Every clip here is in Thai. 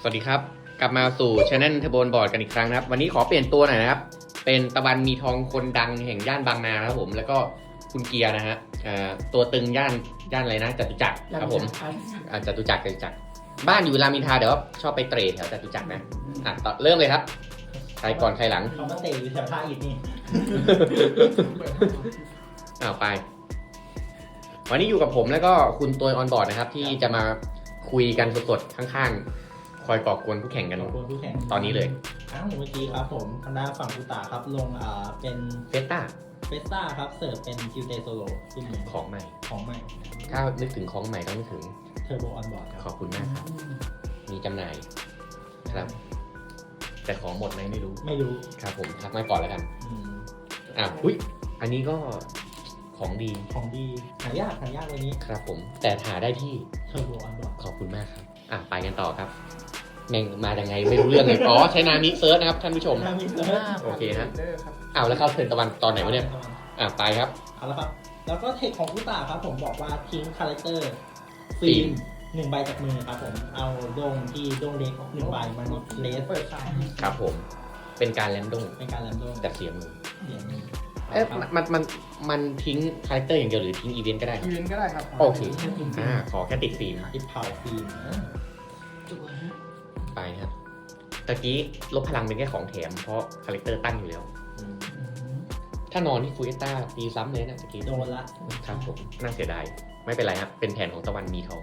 สวัสดีครับ กลับมาสู่ช anel เทอร์โบนบอร์ดกันอีกครั้งนะครับ วันนี้ขอเปลี่ยนตัวหน่อยนะครับ เป็นตะวันมีทองคนดังแห่งย่านบางนานะครับผม แล้วก็คุณเกียร์นะฮะเอ่อตัวตึงย่านย่านอะไรนะจตุจักรครับผมอ่าจตุจักรจตุจักรบ้านอยู่รามอินทราเดี๋ยวว่าชอบไปเตรแถวจตุจักรนะอะต่อเริ่มเลยครับใครก่อนใครหลังเขามาเตะอยู่แถวท่าอิฐนี่อ้าวไป วันนี้อยู่กับผมแล้วก็คุณตัวออนบอร์ดนะครับ ที่จะมาคุยกันสดๆข้างๆ คอยก่อกวนผู้แข่งกัน ขอบคุณผู้แข่งตอนนี้เลยอ้าวเมื่อกี้ครับผมทางด้านฝั่งกุตาครับลงอ่าเป็นเฟสต้าเฟสต้าครับเสิร์ฟเป็นคิวเตโซโลขึ้นมือของใหม่ ของใหม่ถ้านึกถึงของใหม่ต้องนึกถึงเทอร์โบออนบอร์ดคขรัอบ บคุณมากครับ มีจำหน่ายครับ แต่ของหมดไหมไม่รู้ ไม่รู้ครับผมทักมาก่อนแล้วกันอืมอะอุ้ยอันนี้ก็ของดีของดีหายากหายากวันนี้ครับผม แต่หาได้ที่เทอร์โบออนบอร์ดขอบคุณมากครับ อะไปกันต่อครับ แม่งมายังไงไม่รู้เรื่องเลยอ๋อใช้นามิเซิร์ชนะครับท่านผู้ชมถ้ามีเซิร์ชโอเคฮะอ้าวแล้วเข้าเทิร์นตะวันตอนไหนวะเนี่ยอะไปครับ เอาละครับ แล้วก็เทคของกุตาครับผมบอกว่าทิ้งคาแรคเตอร์ฟิล์มหนึ่งใบจากมือครับผม เอาโดงที่โดงเล็กหนึ่งใบมันเลสเปิดฉายครับผม เป็นการแลนดงเป็นการแรนดอมแต่เสียมืออย่างนี้เอ๊ะครับมันมันมันทิ้งคาแรคเตอร์อย่างเดียวหรือทิ้งอีเวนต์ก็ได้คอีรับเวนต์ก็ได้ครับโอเคอ่าขอแค่ติดฟิล์มที่เผาฟิล์มอ่า ไปครับตะกี้ลบพลังเป็นแค่ของแถม เพราะคาแรคเตอร์ตั้งอยู่แล้วอืมถ้านอนที่ฟูเอต้าตีซ้ำเลยนะตะกี้โดนละครับผมน่าเสียดายไม่เป็นไรครับ เป็นแผนของตะวันมีทอง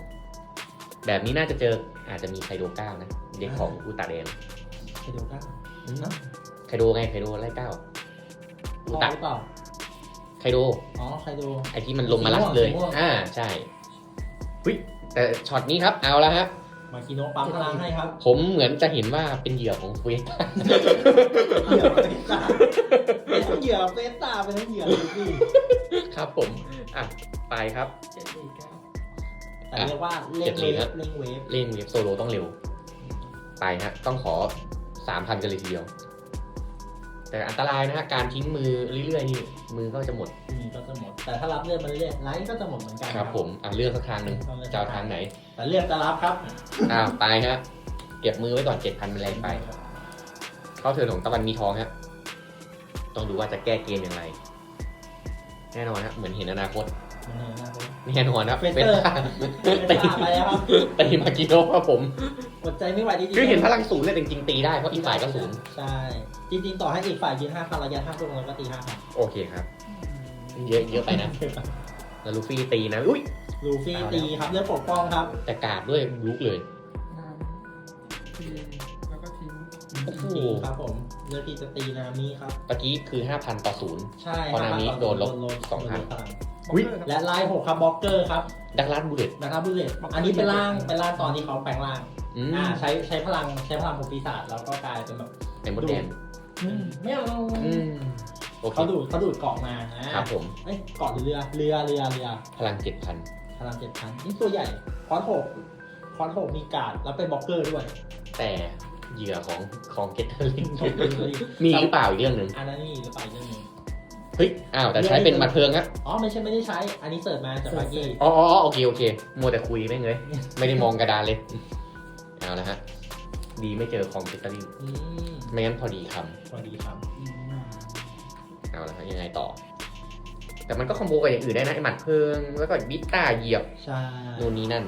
แบบนี้น่าจะเจออาจจะมีไคโดเก้านะ เด็กของอุตาแดงไคโดก้าไคโดไงไคโดไล่เก้าอุพอตะหรือเปล่าไคโดอ๋อไคโดไอที่มันลงมาลัดเลยสีม่วงอ่าใช่เฮ้ยแต่ช็อตนี้ครับเอาแล้วครับ มาคิโนะปั๊มพลังให้ครับผมเหมือนจะเห็นว่าเป็นเหยื่อของฟูเอต้าเหยื่อเฟสตาเป็นทั้งเหยื่อเฟสตาเป็นทั้งเหยื่อลูฟี่ครับผม อะ ไปครับเจ็ดสี่เก้าแต่เรียกว่าเล่งเจ็ดเวสี่ฟครับเล่งเวฟเล่นเวฟโซโลต้องเร็ว ไปฮะ ต้องขอสามพันกันเลยทีเดียว แต่อันตรายนะฮะการทิ้งมือเรื่อยๆนี่มือก็จะหมดมีก็จะหมด แต่ถ้ารับเลือดมันเรื่อยไลท์ก็จะหมดเหมือนกันครับผมอะเลือกสักทางหนึ่งจะเอาทางไหน แต่เลือดจะรับครับอ้าวไปฮะเก็บมือไว้ก่อนเจ็ดพันเป็นแรงไป เข้าเทิร์นของตะวันมีทองฮะต้องดูว่าจะแก้เกมอย่างไร แน่นอนฮะเหมือนเห็นอนาคตมันเลยนะค รับแน่นอนครับเฟสเตอร์ตีเฟสตาไปแล้วครับตีมากิโลครับผมอดใจไม่ไหวจริงๆคือเห็นพลังศูนย์เลยจริงๆตีได้เพราะอีกฝ่ายก็ศูนย์ใช่จริงๆต่อให้อีกฝ่ายยืนห้าพันระยะห้าตรงเราก็ตีห้าพันโอเคครับ เยอะเยอะไปนะแล้วลูฟี่ตีนะอุ้ยลูฟี่ตีครับเลือดปกป้องครับ แต่กาดด้วยลุกเลยน้ำทีแล้วก็ทิ้งโอ้โหจริงครับผมเลือดที่จะตีนามิครับตะกี้คือ5,000ต่อศูนย์ใช่พอนามิครับโดนลบโดสองพันโดลดพลัง อุ๊ย และไลน์หกครับบล็อกเกอร์ครับดักลัดบูเลตนะครับบุลเลตอันนี้เป็นร่างเป็นร่างตอนที่เขาแปลงร่างอืมอ่าใช้ใช้พลังใช้พลังของปีศาจแล้วก็กลายเป็นแบบเป็นมดแดงอืมไม่เอาอืมโอเคเขาดูดเขาดูดเกาะมาอ่าครับผมเอ้ยเกาะหรือเรือเรือเรือเรือพลัง7,000พลังเจ็ดพันนี่ตัวใหญ่คอนโหกคอนโหกมีการ์ดแล้วเป็นบล็อกเกอร์ด้วย แต่เหยื่อของของเกตเตอร์ลิงของ Gathering มีหรือเปล่าอีกเรื่องหนึ่งอันนั้นนี่หรือเปล่าอีกเรื่องหนึง เฮ้ย อ้าวแต่ใช้เป็นบัตรเพลิงครับอ๋อไม่ใช่ไม่ได้ใช้ อันนี้เสิร์ฟมาจากบาร์กี้อ๋ออ๋อโอเคโอเคมัวแต่คุยไม่งเลยไม่ได้มองกระดานเลยเอาละฮะดีไม่เจอของเกตเตอร์ลิงอืมไม่งั้นพอดีคพอดีครับำเอาละฮะยังไงต่อ แต่มันก็คอมโบกับอย่างอื่นได้นะไอหมัดเพลิงแล้วก็บิตต้าเหยียบใช่นู่นนี่นั่น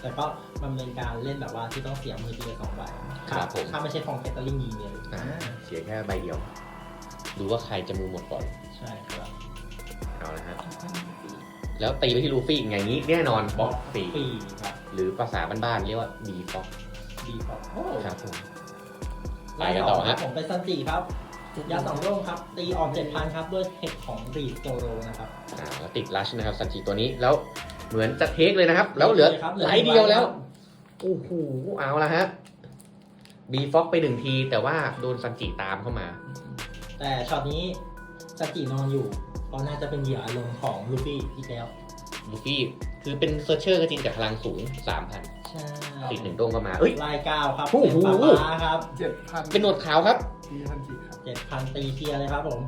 แต่ก็มันเป็นการเล่นแบบว่าที่ต้องเสียมือทีละสองใบครับผมถ้าไม่ใช่ของแคตเตอร์ลิงยิงเลยอ่าเสียแค่ใบเดียว ดูว่าใครจะมือหมดก่อน ใช่ครับเอาละฮะแล้วตีไปที่ลูฟี่อย่างนี้แน่นอนบล็อกฟรีปีครับหรือภาษาบ้านๆเรียกว่าบีฟ็อกดีครับโอ้ครับผมไปกันต่อฮะผมเป็นซันจิครับยาสองโร่งครับ ตีออกเจ็ดพันครับ ด้วยเทคของรีโซโรนะครับอ่าแล้วติดลัชนะครับสันจิตัวนี้แล้วเหมือนจะเทคเลยนะครับ แล้วเหลือครับไหลเดียวแล้วโอ้โหเอาละฮะบีฟ็อกไปหนึ่งทีแต่ว่าโดนซันจิตามเข้ามา แต่ช็อตนี้ซันจินอนอยู่ก็น่าจะเป็นเหยื่ออารมณ์ของลูฟี่อีกแล้ว ลูฟี่คือเป็นเซอร์เชอร์ก็จริงแต่พลังสูง3,000ใช่ติดหนึ่งโดงเข้ามาเอ้ย ลายเก้าครับโอ้เป็นโห ปลาปลาครับเจ็ดพันเป็นหนวดขาวครับทีทันทีครับเจ็ดพันตีเทียร์เลยครับผม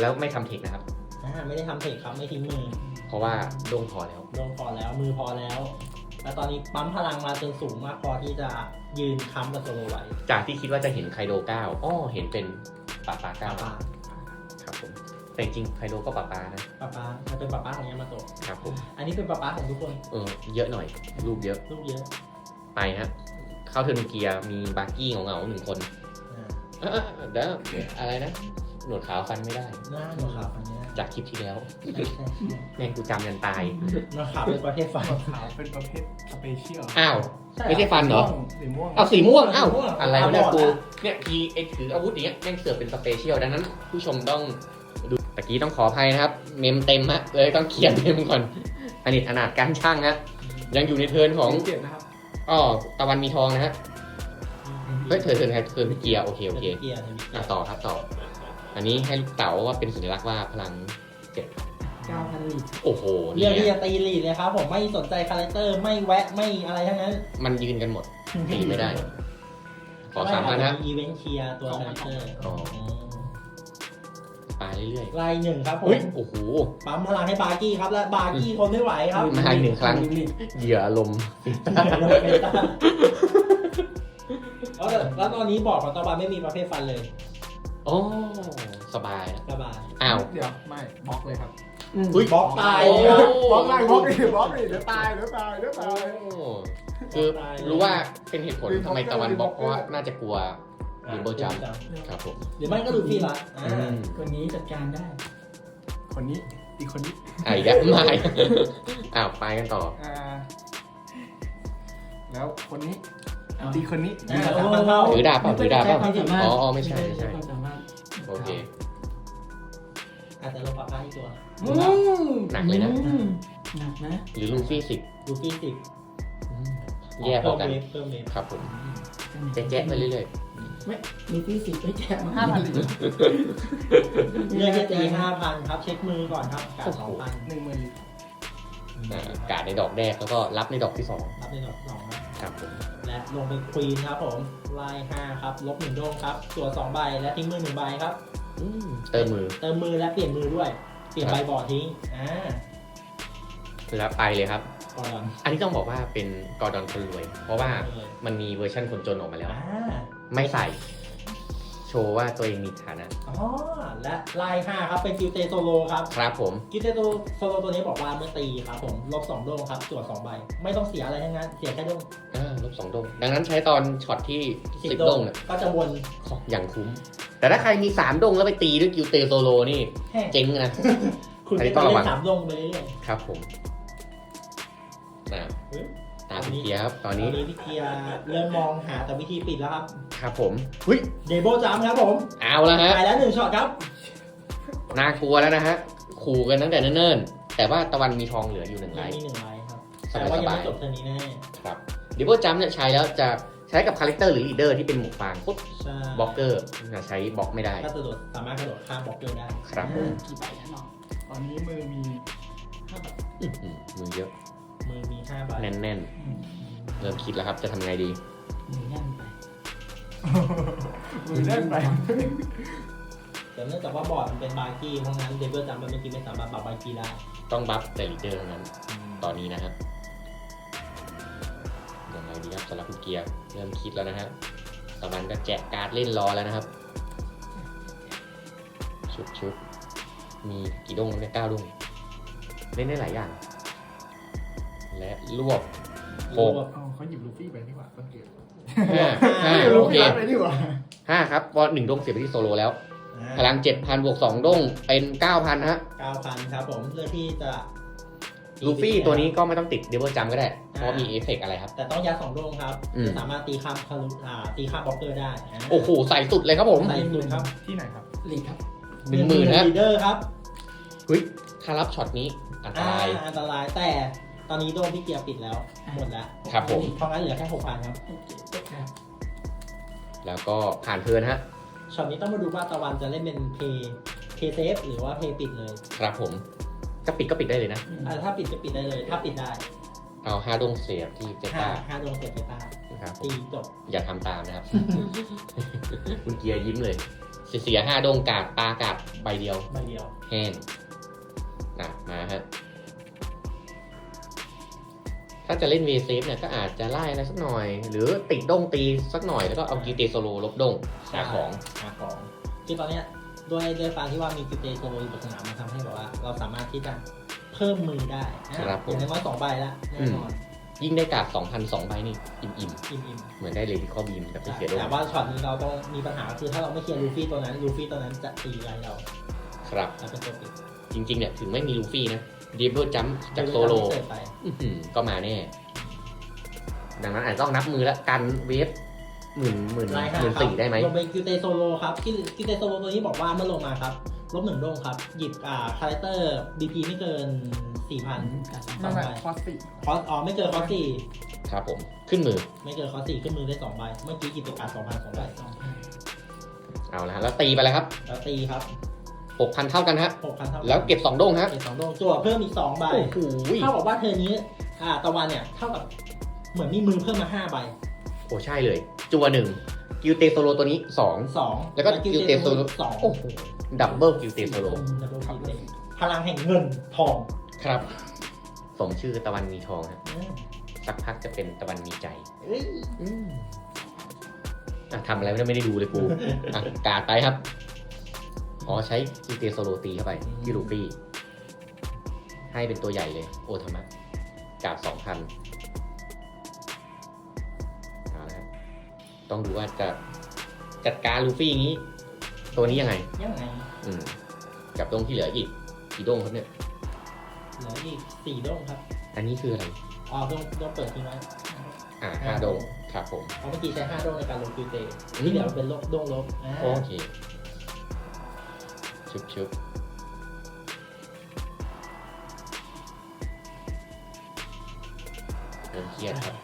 แล้วไม่ทำเทคนะครับ อ่าไม่ได้ทำเทคครับไม่ทิ้งมือเพราะว่าโดงพอแล้วโดนพอแล้วมือพอแล้ว แล้วตอนนี้ปั๊มพลังมาจนสูงมากพอที่จะยืนค้ำกับโซโลไว้จากที่คิดว่าจะเห็นไคโดเก้าอ้อเห็นเป็น ปาปาเก้าป้าครับผมแต่จริงๆไคโดก็ปาปานะป้าป้ามันเป็นป้าป้าของยามาโตะครับผมอันนี้เป็นป้าป้าของทุกคนเออเยอะหน่อย รูปเยอะ ลูกเยอะไปฮะ เข้าเทอร์นเกียร์มีบาร์กี้ของเหงาๆหนึ่งคนอ่าเอ้อเดี๋ยวอะไรนะ หนวดขาวฟันไม่ได้ หน้าหนวดขาวอันเนี้ยจากคลิปที่แล้วใช่ใช่ใช่แม่งกูจำยันตาย หนวดขาวเป็นประเภทไฟขาวเป็นประเภทสเปเชียลอ้าว ไม่ใช่ฟันเหรอเอาสีม่วงเอ้าอะไรวะเนี่ยกูเนี่ยพีไอ้ถืออาวุธอย่างเงี้ยแม่งเสือกเป็นสเปเชียลดังนั้น ผู้ชมต้องดูตะกี้ต้องขออภัยนะครับ เมมเต็มฮะเลยต้องเขียนเมมก่อนอันนี้อนาดการช่างนะยังอยู่ในเทิร์นของอ๋อตะวันมีทองนะฮะเฮ้ยเธอเธอเธอเธอไเกียร์โอเคโอเคต่อครับต่อ อันนี้ให้ลูกเต๋าว่าเป็นสัญลักษณ์ว่าพลังเจ็ด 9,000ลิตโอ้โหเรียกที่จะตีลีดเลยครับผมไม่สนใจคาแรคเตอร์ไม่แวะไม่อะไรทั้งนั้นมันยืนกันหมดตีไม่ได้ ขอสามพันนะอีเวนต์เคลียร์ตัวคาแรคเตอร์ไปเรื่อยๆไล่หนึ่งครับผมโอ้โหปั๊มพลังให้บาร์กี้ครับและบาร์กี้ทนไม่ไหวครับมาหนึ่งครั้งเหยื่ออารมณ์แล้วตอนนี้บอกของตาวันไม่มีประเภทฟันเลยโอ้สบายสบายอ้าวเดี๋ยวไม่บล็อกเลยครับ อุ๊ยบล็อกตายเลยครับบล็อกเลยบล็อกเลยบล็อกเลยเดี๋ยวตายเดี๋ยวตายเดี๋ยวตาย โอ้คือรู้ว่าเป็นเหตุผลทำไมตะวันบล็อกเพราะว่าน่าจะกลัวดิมเบิลจัมครับผม หรือไม่ก็ดูฟรีละอ่าอืม คนนี้จัดการได้ คนนี้อีกคนนี้ไอ้แกไม่อ้าวไปกันต่อ อ่าแล้วคนนี้เอาตีคนนี้อ่าสามพันเท่าถือดาบเปล่าถือดาบเปล่าไม่ใช่ความสามารถอ๋ออ๋อไม่ใช่ไม่ใช่ ความสามารถโอเค อาจจะลงปากกาอีกตัวอืมหนักเลยนะ อืมหนักนะหรือลูฟี่สิบดูฟรีสิบแย่พอกัน เพิ่มเวฟเพิ่มเวฟครับผมแจ๊ะๆไปเรื่อยไม่มีที่สิบไม่แจกมาห้าพันลิตรเลือกจะตีห้าพันครับ เช็คมือก่อนครับกาสองพันหนึ่งหมื่นลิตรๆอ่ากาดในดอกแรกแล้วก็รับในดอกที่สองรับในดอกสองครับ ครับผมและลงไปควีนครับผมไล่ห้าครับ ลบหนึ่งดวงครับ ตัวสองใบและทิ้งมือหนึ่งใบครับอืม เติมมือเติมมือและเปลี่ยนมือด้วย เปลี่ยนใบบอร์ดทิ้งอ่าแล้วไปเลยครับก่อนอันนี้ต้องบอกว่าเป็นกอร์ดอนคนรวย เพราะว่าเลยมันมีเวอร์ชั่นคนจนออกมาแล้ว อ่าไม่ใส่โช ว์ว่าตัวเองมีฐานะ อ๋อ และไล่ห้าครับ เป็นกิลเตโซโลครับครับผม กิลเตโซโลตัวนี้บอกว่าเมื่อตีครับผม ลบสองดวงครับจั่วสองใบ ไม่ต้องเสียอะไรทั้งนั้น เสียแค่ดวงอ่าลบสองดงดังนั้นใช้ตอนช็อตที่สิบสิบดดวงงเนี่ยก็จะวนอย่างคุ้ม แต่ถ้าใครมีสามดงแล้วไปตีด้วยกิวเตโซโลนี่ แห้งเจ๊งนะ คุณอันนี้จะต้องระวัเล่งนสามดวงไปเรื่อยครับผมอ่าเฮ้ย ตามพี่เกียร์ครับตๆอนนี้ตอนนี้พี่เกียร์เริ่มมองหาแต่วิธีปิดแล้วครับ ครับผมเฮ้ยเดโบจัมครับผมเอาแล้วฮะไปแล้วหนึ่งช็อตครับน่ากลัวแล้วนะฮะขู่กันตั้งแต่เนิ่นๆแต่ว่าตะวันมีทองเหลืออยู่หนึ่งไลยังท์มีหนึ่งไลน์ครับสแต่ว่ายังบายไม่จบเทอร์นี้แน่ๆครับดิบเบิลจัมเนี่ยใช้แล้วจะใช้กับคาแรคเตอร์หรือลีดเดอร์ที่เป็นหมวกฟางปุ๊บใช่บล็อกเกอร์จะใช้บล็อกไม่ได้ถ้ากระโดดสามารถกระโดดข้ามบล็อกเกอร์ได้ครับผมกี่ใบนะน้องตอนนี้มือมีห้าบาทอื้อหือมือเยอะ มือมีห้าใบแน่นๆเริ่มคิดแล้วครับจะทำไงดีหนึ่งย่ำไปมือเล่นไป แต่เนื่องจากว่าบอร์ดมันเป็นบาร์กี้เพราะงั้นเดเบิลจัมมันไม่กินไม่สามารถปรับบาร์กี้ได้ต้องบัฟแต่ลีดเดอร์เท่านั้น ตอนนี้นะครับยังไงดีครับสำหรับคุณเกียร์เริ่มคิดแล้วนะฮะตะวันก็แจกการ์ดเล่นรอแล้วนะครับ ชุดชุดมีกี่ดงเนี่ยเก้าดงเล่นได้หลายอย่าง และรวบหกอ๋อเขาหยิบลูฟี่ไปนี่หว่าต้นเกมห้าห้าลูโอเคฟี่ไปนี่หว่าห้าครับพอหนึ่งดงเสียไปที่โซโลแล้วพพลังเจ็ดพันบวกสองดงเป็นเก้าพันฮะเก้าพันครับผมเพื่อที่จะลูฟี่ตัวนี้ก็ไม่ต้องติดเดเบิลจัมก็ได้ เพราะมีเอฟเฟกต์อะไรครับ แต่ต้องยัดสองดวงครับอืมจะสามารถตีข้ามคารุอ่าตีข้ามบล็อกเกอร์ได้าโอ้โห ใส่สุดเลยครับผม ใส่สุดครับ ที่ไหนครับลีกครับหนึ่งหมื่นฮะลีดเดอร์ครับเฮ้ยถ้ารับช็อตนี้อันตอ่ารายอันตรายแต่ ตอนนี้โดนพี่เกียร์ปิดแล้วหมดแล้วครับผม เพราะงั้นเหลือแค่หกพันครับครับแล้วก็ผ่านเทิร์นฮะช็อตนี้ต้องมาดูว่าตะวันจะเล่นเป็นเพย์เพย์เซฟหรือว่าเพย์ปิดเลยครับผมจะปิดก็ปิดได้เลยนะอ่าถ้าปิดจะปิดได้เลย ถ้าปิดได้เอาห้าดงเสียบที่เจห้าต้าห้าดวงเสร็จไปตานะครับผมตีจบอย่าทำตามนะครับ คุณเกียร์ยิ้มเลย เสียห้าดงกาดปลากาดใบเดียวใบเดียวแห้ง ถ้าจะเล่นเวเซฟเนี่ยก็อาจจะไล่อะไรสักหน่อย หรือติดด้งตีสักหน่อยแล้วก็เอากิวเตโซโลลบด้งหาของหาของคือตอนเนี้ยด้วยด้วยการที่ว่ามีกิเตโซโลอยู่บนสนามมันทำให้แบบว่า เราสามารถที่จะเพิ่มมือได้นะครับผมอย่างน้อยๆสองใบละแน่นอนยิ่งได้กาด2,000สองใบนี่อิ่มอิ่มอิ่มๆเหมือนได้เลดี้คอบีมแบบไม่เสียด้งแต่ว่าช็อตนี้เราต้องมีปัญหาคือถ้าเราไม่เคลียร์ลูฟี่ตัวนั้นลูฟี่ตัวนั้นจะตีไรเรา ครับแล้วเป็นตัวปิดจริงๆเนี่ยถึงไม่มีลูฟี่นะ ดีเบิลจัมจากโซโลเสิร์ฟไปอื้อหือก็มาแน่ ดังนั้นอาจจะต้องนับมือแล้วกันเวฟหมื่นหมื่นไล่หมื่นสี่ได้ไหมลงเป็นกิเตโซโลครับกิกิเตโซโลตัวนี้บอกว่าเมื่อลงมาครับลบหนึ่งดงครับ หยิบอ่าคาแรคเตอร์บีพีไม่เกินสี่พันการสองนั่นแหละคอสติคอสอ๋อไม่เกินคอสสี่ครับผม ขึ้นมือ ไม่เกินคอสสี่ขึ้นมือได้สองใบ เมื่อกี้หยิบตัวการสองพันสองใบสองพันเอาละฮะแล้วตีไปแล้วครับ แล้วตีครับ หกพันเท่ากันฮะ หกพันเท่ากันแล้วเก็บสองด้งฮะเก็บสองดงจั่วเพิ่มอีกสองใบ โอ้โหเท่ากับว่าเธอนี้อ่าตะวันเนี่ยเท่ากับเหมือนมีมือเพิ่มมาห้าใบโอ้ใช่เลย จัวหนึ่งกิวเตโซโลตัวนี้ สองสองแล้วก็กิลเตโซโล สองโอ้โห ดับเบิลกิวเตโซโล ดับเบิลคิวเลยพลังแห่งเงินทองครับ สมชื่อตะวันมีทองฮะ อืมสักพักจะเป็นตะวันมีใจเอ้ยอะทำอะไรไม่ได้ไม่ได้ดูเลยกูอะกาดไปครับ อ๋อใช้กิวเตโซโลตีเข้าไปที่ลูฟี่ให้เป็นตัวใหญ่เลย โอทามะกาดสองพันเอาละครับต้องดูว่าจะจัดการลูฟี่อย่างนี้ ตัวนี้ยังไง ยังไงอืมกับตรงที่เหลืออีกกี่ดงครับเนี่ย เหลืออีกสี่ดงครับ อันนี้คืออะไรอ๋อดงดงเปิดทิ้งไว้อ่าห้าดงครับผมเพราะเมื่อกี้ใช้ห้าดงในการลงคิวเตที่เหลือเป็นลบดงลบอ่าโอเค ชุบชุบเริ่มเครียดครับ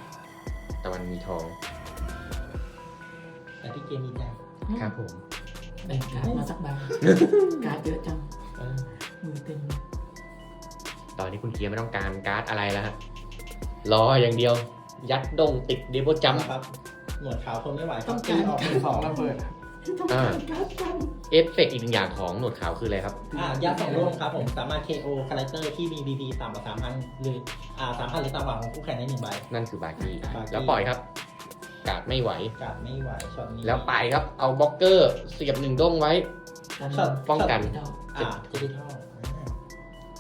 ตะวันมีทอง แต่ที่เกมมีใจครับผม แบ่งการ์ดมาสักใบ การ์ดเยอะจังเออมือเต็มเลยตอนนี้คุณเกียร์ไม่ต้องการการ์ดอะไรแล้วฮะ รออย่างเดียว ยัดดงติดเดบ l จัมนะครับ หนวดขาวทนไม่ไหวครับต้องการออกมือสสอองงระเบิด ต้องการการ์ดจัง เอฟเฟกต์อีกหนึ่งอย่างของหนวดขาวคืออะไรครับ อ่ายัดสองดงครับผมสามารถ KO คาแรคเตอร์ที่มี BP ต่ำกว่าสามพันหรืออ่าสามพันหรือต่ำกว่าของคู่แข่งได้หนึ่งใบ นั่นคือบาร์กี้ บาร์กี้ แล้วปล่อยครับ กาดไม่ไหว การไม่ไหวช็อตนี้แล้วไปครับ เอาบล็อกเกอร์เสียบหนึ่งด้งไว้ ช็อตป้องกันเท่าอ่าเจดิทัล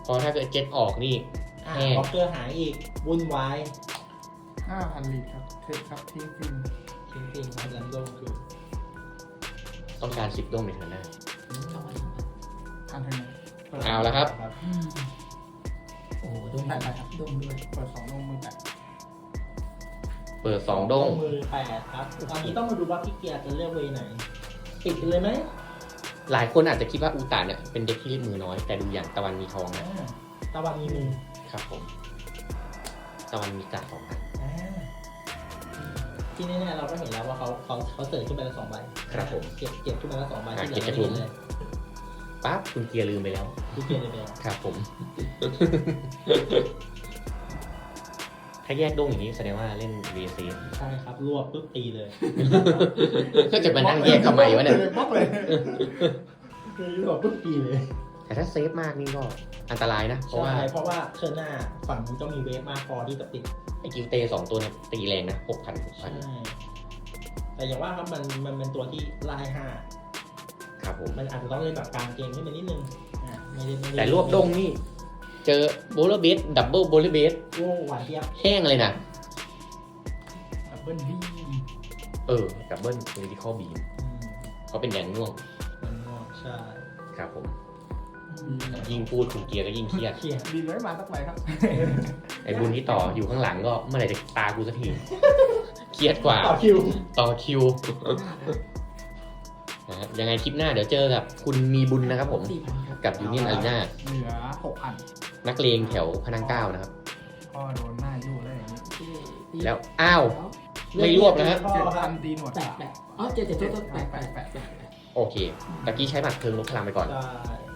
เพราะถ้าเกิดเจ็ตออกนี่ อ่าแน่บล็อกเกอร์หายอีกวุ่นวายห้าพันลิตรครับเทคครับทิ้งฟิล์มจริงๆครับแลมโดคือ ต้องการสิบด้งในเทอร์หน้าสองพันสองพันพันเท่านั้นเปิดเอาละครับอืมโอ้โหดงแปดใบครับดงด้วยเปิดสองลงมือแปดเปิดสองด้งมือแปดครับตอนนี้ต้องมาดูว่าพี่เกียร์จะเลือกเวย์ไหนปิดไปเลยไหมหลายคนอาจจะคิดว่าอูตาเนี่ยเป็นเด็กที่เล่นมือน้อย แต่ดูอย่างตะวันมีทองนะอ่าตะวันมีมือ ครับผม ตะวันมีกาดสองพันอ่า ที่แน่ๆเราก็เห็นแล้วว่าเขาเขาเขาเสิร์ฟขึ้นไปแล้วสองใบครับผม เก็บเก็บขึ้นมาแล้วสองใบอ่าที่เหลือเก็บกระทุ้ไม่งเห็นเลยปั๊บคุณเกียร์ลืมไปแล้วพี่เกียร์เลยไปครับผม ถ้าแยกด้งอย่างนี้แสดงว่าเล่น VC ใช่ครับรวบปุ๊บตีเลย ก็จะมานั่งแยกทำไมวะเนี่ย บล็อกเลยรวบปุ๊บตีเลย แต่ถ้าเซฟมากนี่ก็อันตรายนะ เพราะใช่ว่าเพราะว่าเทอร์หน้าฝั่งนู้นก็มีเวฟมากพอที่จะปิด ไอ้กิวเตสองตัวเนี่ยตีแรงนะหกพันหกพัใช่ นแต่อย่างว่าครับมันมันเป็นตัวที่ไล่ห้าครับผม มันอาจจะต้องเล่นแบบกลางเกมให้มันนิดนึงอ่าไม่ได้ไม่ได้แต่รวบด้งนี่ เจอโบลเบสดับเบิลโบลเบสโอ้หวานเทียบแห้งเลยนะดับเบิลบีมเออดับเบิลเรดิคอลบีมอืมเขาเป็นแดงม่วงมันง่วงใช่ ครับผมบีม ยิ่งพูดคุณเกียร์ก็ยิ่งเครียดเครียดบีมไม่มาสักใบครับ ไอ้บุญที่ต่ออยู่ข้างหลังก็เมื่อไหร่จะตากูสักที เครียดกว่า ต่อคิว ต่อคิวนะฮะยังไงคลิปหน้าเดี๋ยวเจอกับคุณมีบุญนะครับผม สี่พันครับกับยูเนียนอารีนาเหลือหกพันนักเลงแถวพระนังเกล้านะครับ ก็โดนหน้ายู่ได้อย่างนี้แล้ว อ้าว ไม่รวบนะฮะพ่อเจ็ดคพัรับนตีหนวดแปดขาวแปดอ๋อเจ็ดเจ็ดเจ็ดแปดแปดแปดแปดแปดโอเค ตะกี้ใช้หมัดเพลิงลบพลังไปก่อนใช่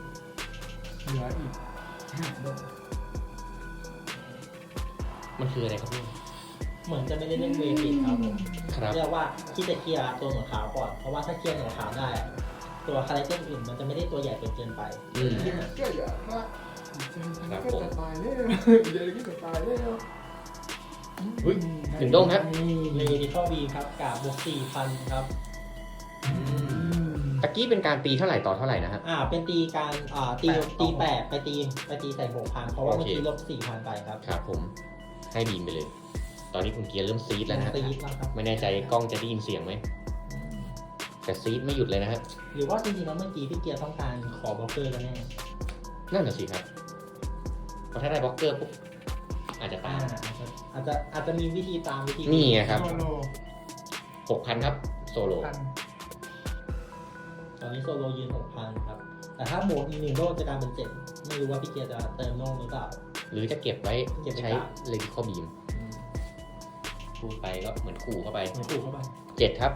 เหลืออีกห้าดงมันคืออะไรครับพี่ เหมือนจะไม่ได้เล่นเวฟิตครับผมครับ เรียกว่าที่จะเคลียร์ตัวหนวดขาวก่อน เพราะว่าถ้าเคลียร์หนวดขาวได้ ตัวคาแรคเตอร์อื่นมันจะไม่ได้ตัวใหญ่จนเกินไป อืมก็อย่าละครับก็ผมจะตายแล้วเดี๋ยวก็จะตายแล้วเฮ้ยถึงโด้งครับ เลดิคอวีครับกาบบวกสี่พันครับ ตะกี้เป็นการตีเท่าไหร่ต่อเท่าไหร่นะฮะ อ่า เป็นตีการอ่าตีตีแปดไปตีไปตีใส่หกพันเพราะว่าโอเมื่อเค กี้ลบสี่พันไปครับครับผมให้บีมไปเลย ตอนนี้คุณเกียร์เริ่มซีดแล้วนะฮะตีแล้วครับ ไม่แน่ใจกล้องจะได้ยินเสียงไหมแต่ซีดไม่หยุดเลยนะฮะหรือว่าจริงๆแล้วเมื่อกี้พี่เกียร์ต้องการขอบล็อกเกอร์กันแน่นั่นน่ะสิครับเพราะถ้าได้บล็อกเกอร์ปุ๊บอาจจะอ่าตามอาจจะอาจจะอาจจะมีวิธีตามวิธีนี่ไงครับโซโลหกพันครับโซโลพันต อนนี้โซโลยืนหกพันครับ แต่ถ้าโหมดอีกหนึ่งโลจะกลายเป็นเจ็ดไม่รู้ว่าพี่เกียร์จะเติมโน่หรือเปล่า หรือจะเก็บไว้เก็บไว้ใช้ก่อน เลดิคอบีมพูดไปก็เหมือนขู่เข้าไปไม่ถูกเข้าไปเจ็ดครับ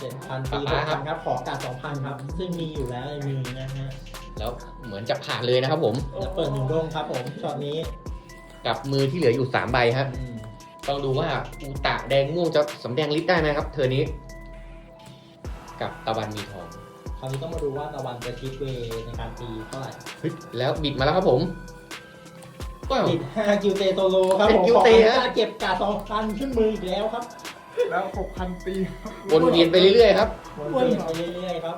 เจ็ดพันตีหป๊ากป๊าครัพับนครับ ขอกาดสองพันครับ ซึ่งมีอยู่แล้วในมือนะฮะแล้วเหมือนจะผ่านเลยนะครับผมจะเปิดหนึ่งโรงครับผมช็อตนี้กับมือที่เหลืออยู่สามใบฮะอืมต้องดูว่าอูตะแดงม่วงจะสำแดงฤทธิ์ได้ไหมครับ เธอนี้ กับตะวันมีทองคราวนี้ต้องมาดูว่าตะวันจะคิดเวย์ในการตีเท่าไหร่เฮ้ยแล้วบิดมาแล้วครับผมว้าวติดห้าคิวเตโตโลครับผมคิวขอเตอนุฮะญาตเก็บกาดสองพันขึ้นมืออีกแล้วครับแล้วหกพันตีครับวนเวียนไปเรื่อยๆครับวนเวียนไปเรื่อยๆครับ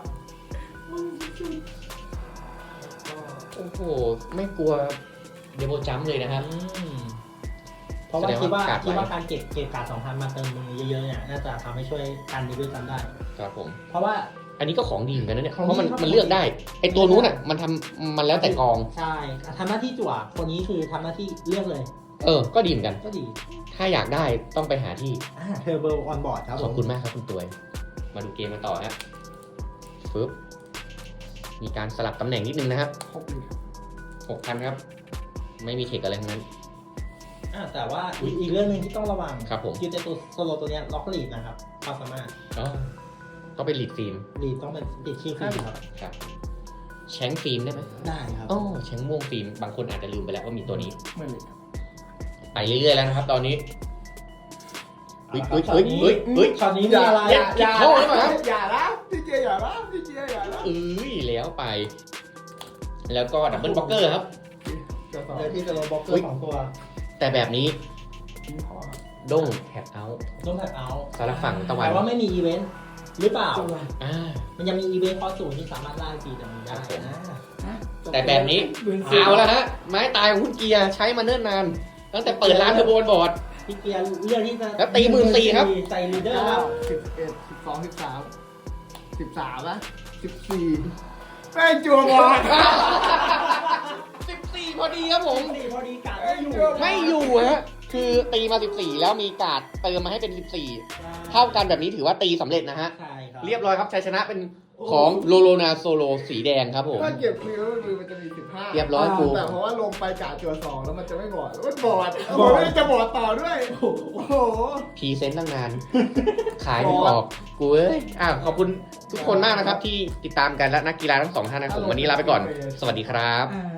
โอ้โหไม่กลัวเดโบจัมป์เลยนะครับ อืม เพราะว่าแสดงคิดว่าว่ากาดคิดว่าไหลการเก็บเก็บกาดสองพันมาเติมมือเยอะๆเนี่ยน่าจะทำให้ช่วยกันนี้ด้วยกันได้ ครับผม เพราะว่าอันนี้ก็ของดีเหมือนกันนะเนี่ยของเพราะมันดีครับมันเลือกได้ ไอตัวนู้นอะมันทำมันแล้วแต่กอง ใช่ทำหน้าที่จั่วคนนี้คือทำหน้าที่เลือกเลย เออ ก็ดีเหมือนกัน ก็ดี ถ้าอยากได้ต้องไปหาที่อ่าเทอร์เบิลออนบอร์ดครับขผอบมคุณมากครับคุณตัวยมาดูเกมมาต่อฮะฟึบมีการสลับตำแหน่งนิดนึงนะครับหกหมื่นหกพันครับ ไม่มีเทคอะไรทั้งนั้น อ่าแต่ว่าอีกอีกเรื่องหนึ่งที่ต้องระวังครับผมคิวเตตัวโซโลตัวเนี้ยล็อกลีดนะครับความสามารถอ๋อต้องไปลีดฟิล์มลีดต้องเป็นติดชื่อฟิล์มครับครับแชงฟิล์มได้ไหมได้ครับอ๋อแชงม่วงฟิล์มบางคนอาจจะลืมไปแล้วว่ามีตัวนี้หมื่นเลยครับไปเรื่อยๆแล้วนะครับ ตอนนี้เฮ้ยเอาเฮ้ยละครับเฮ้ยเฮ้ยช็อตนี้มีอะไรอย่าอย่าโทษหรือเปล่าครับอย่าละพี่เกียร์อย่าละพี่เกียร์อย่าละเอ้ยแล้วไป แล้วก็ดับเบิลบล็อกเกอร์ครับเจะสองเลยที่จะลงบล็อกเกอเฮ้ยร์สองตัว แต่แบบนี้ทิ้งพอครับด้งแท็บเอาต้องแท็บเอาสารบฝั่งตะวันแต่ว่าไม่มีอีเวนต์หรือเปล่าจังหวะอ่า มันยังมีอีเวนต์คอร์สศูนย์ที่สามารถล่าฟีแต่มันได้ครับผมนะฮะแต่แบบนี้หมื่นสี่เอาแล้วฮะไม้ตายของคุณเกียร์ใช้มาเนิ่นนาน ตั้งแต่เปิดร้านเทอร์โบนบอร์ดพี่เกียร์เลือกที่จะแล้วตี14,000ครับใส่ลีดเดอร์คเก้ารับสิบเอ็ดสิบสองสิบสามสิบสามนะสิบสี่แม่งจัวบอลสิบสี่ พอดีครับผมดีพอดีกาดเอ้ไม่ยอยู่ไม่อยู่ฮะ คือตีมา 14 แล้วมีการ์ดเติมมาให้เป็น 14 เท่ากันแบบนี้ถือว่าตีสำเร็จนะฮะ ใช่ครับ เรียบร้อยครับชัยชนะเป็นของโลโลนาโซโลสีแดงครับผม ถ้าเก็บมือแล้วมือมันจะมีสิบห้าเรียบร้อยกู แต่เพราะว่าลงไปกาจัวสองแล้วมันจะไม่บอดมันบอดโอ้โหไม่ได้จะบอดต่อด้วยโอ้โหโอ้โห พรีเซนต์ตั้งนาน ขายไม่ออก กูเอ้ยอะขอบคุณทุกคนมากนะครับที่ติดตามกันและนักกีฬาทั้งสองท่านนะครับผมวันนี้ลาไปก่อน สวัสดีครับ อ่า